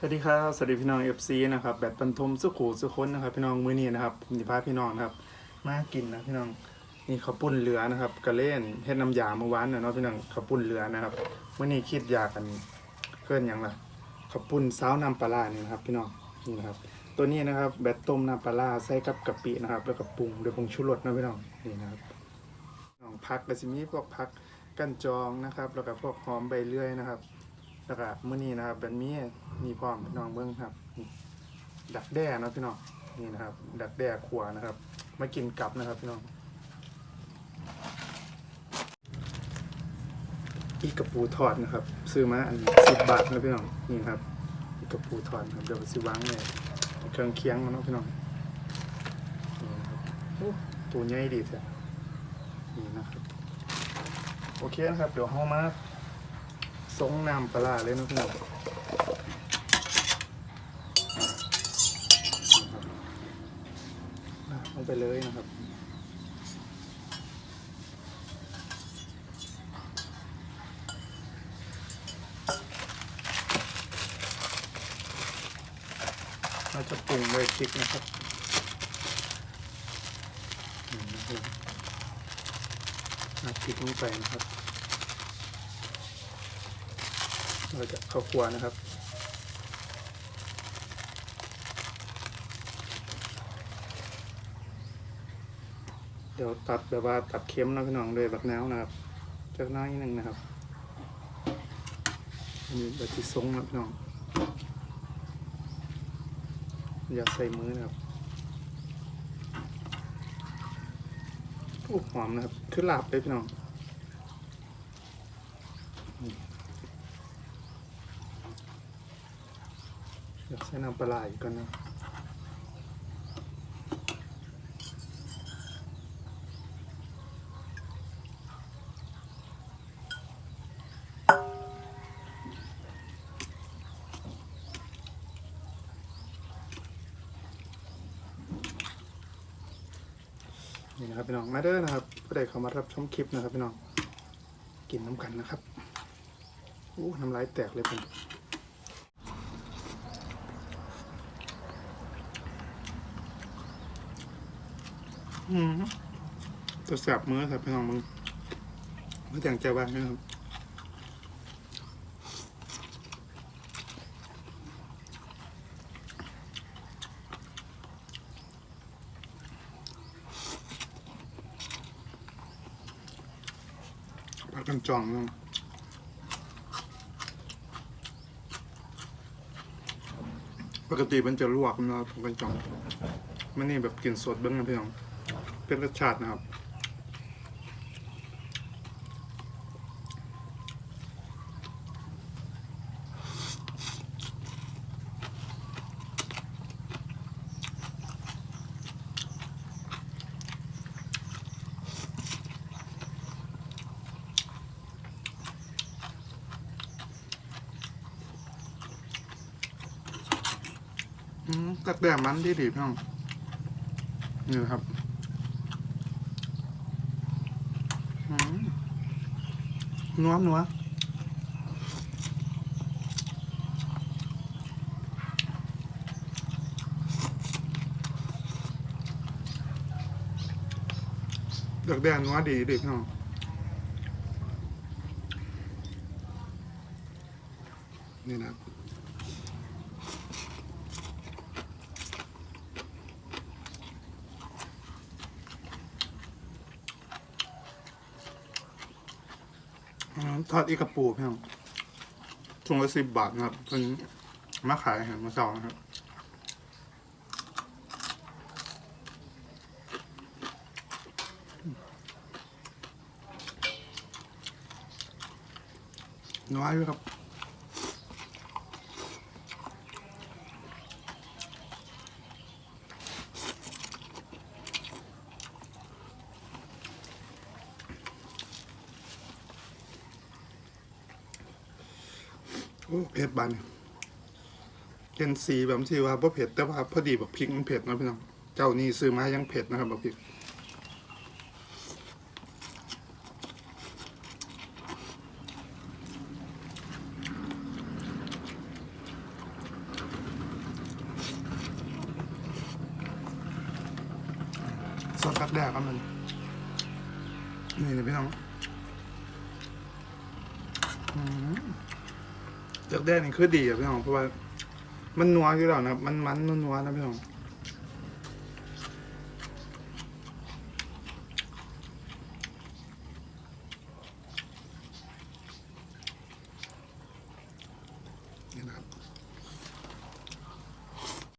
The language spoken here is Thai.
สวัสดีครับ สวัสดีพี่น้อง FC นะครับแบตบรรทมสุขูสุคนนะครับ พี่น้องมื้อนี้นะครับผมจะพาพี่น้องนะครับ มากินนะพี่น้องนี่ข้าวปุ้นเหลือนะครับกระเล่นเฮ็ดน้ำยาเมื่อวานนะเนาะพี่น้องข้าวปุ้นเหลือนะครับมื้อนี้คิดอยากกันเพื่อนยังล่ะข้าวปุ้นซาวน้ำปลาร้านี่ยนะครับ พี่น้องนี่นะครับ ตัวนี้นะครับแบตต้มน้ำปลาใส่กับกะปินะครับ แล้วก็ปรุงด้วยผงชูรสนะพี่น้องนี่นะครับน้องผักก็สิมีพวกผักกันจองนะครับ แล้วก็พวกหอมใบเลื่อยนะครับ แล้วก็มื้อนี้นะครับเป็นมีมีพร้อมพี่น้องเบิ่งครับนี่ดักแด้เนาะพี่น้องนี่นะครับ ดักแด้ขัวนะครับ มากินกลับนะครับพี่น้องอีกกระปูทอดนะครับ ซื้อมาอันสิบบาทนะพี่น้องนี่ครับอีกกระปูทอดครับเดี๋ยวไปซื้อวางเนี่ยเครื่องเคียงมาเนาะพี่น้องนี่ครับตัวใหญ่ดีแท้นี่นะครับ โอเคนะครับ เดี๋ยวเฮามา ทรงน้ำปลาเลยนะพี่น้องลงไปเลยนะครับเราจะปรุงด้วยพริกนะครับนะครับเอาพริกลงไปนะครับ เราจะเข้าครัวนะครับ เดี๋ยวตัดแบบว่าตัดเค็มนะพี่น้องเลยแบบแนวนะครับจากหน้อยนิดนึงนะครับอันนี้แบบที่ทรงนะพี่น้องอย่าใส่มือนะครับโอ้หอมนะครับ คือหลาบเลยพี่น้อง อยากใส่น้ำปลาไหลาอีกก่อนนะนี่นะครับพี่น้องมาเด้อนะครับก็ได้เข้ามารับชมคลิปนะครับพี่น้องกินน้ำกันนะครับโอ้น้ำลายแตกเลยผม อืมตัวแสบมือครับพี่น้องมึงไม่แต่งใจบ้างนะครับพักกันจองเนะปกติมันจะลวกนะครับพักกันจองมันนี่แบบกินสดเบ้างนะพี่น้อง เป็นรสชาตินะครับ อืมตักแดดมันดีดีพี่น้องนี่นะครับ อืม นัวนัวดักแดนนัวดีดีพี่น้องนี่นะ อ่าทอดอีกระปูพี่น้องถุงละสิบบาทนะครับเพิ่งมาขายอาหารมาสองนะครับน้อยอยู่ครับ โอ้เผ็ดบานเป็นสีแบบที่ว่าบ่เผ็ดแต่ว่าพอดีแบบพริกมันเผ็ดนะพี่น้องเจ้านี่ซื้อมายังเผ็ดนะครับแบบพริกสดตักแดกครับมันนี่นะพี่น้องอืม จากแดกนี่คือดีอะพี่น้องเพราะว่า มันนัวอยู่แล้วนะครับมันมันนัวๆนะพี่น้อง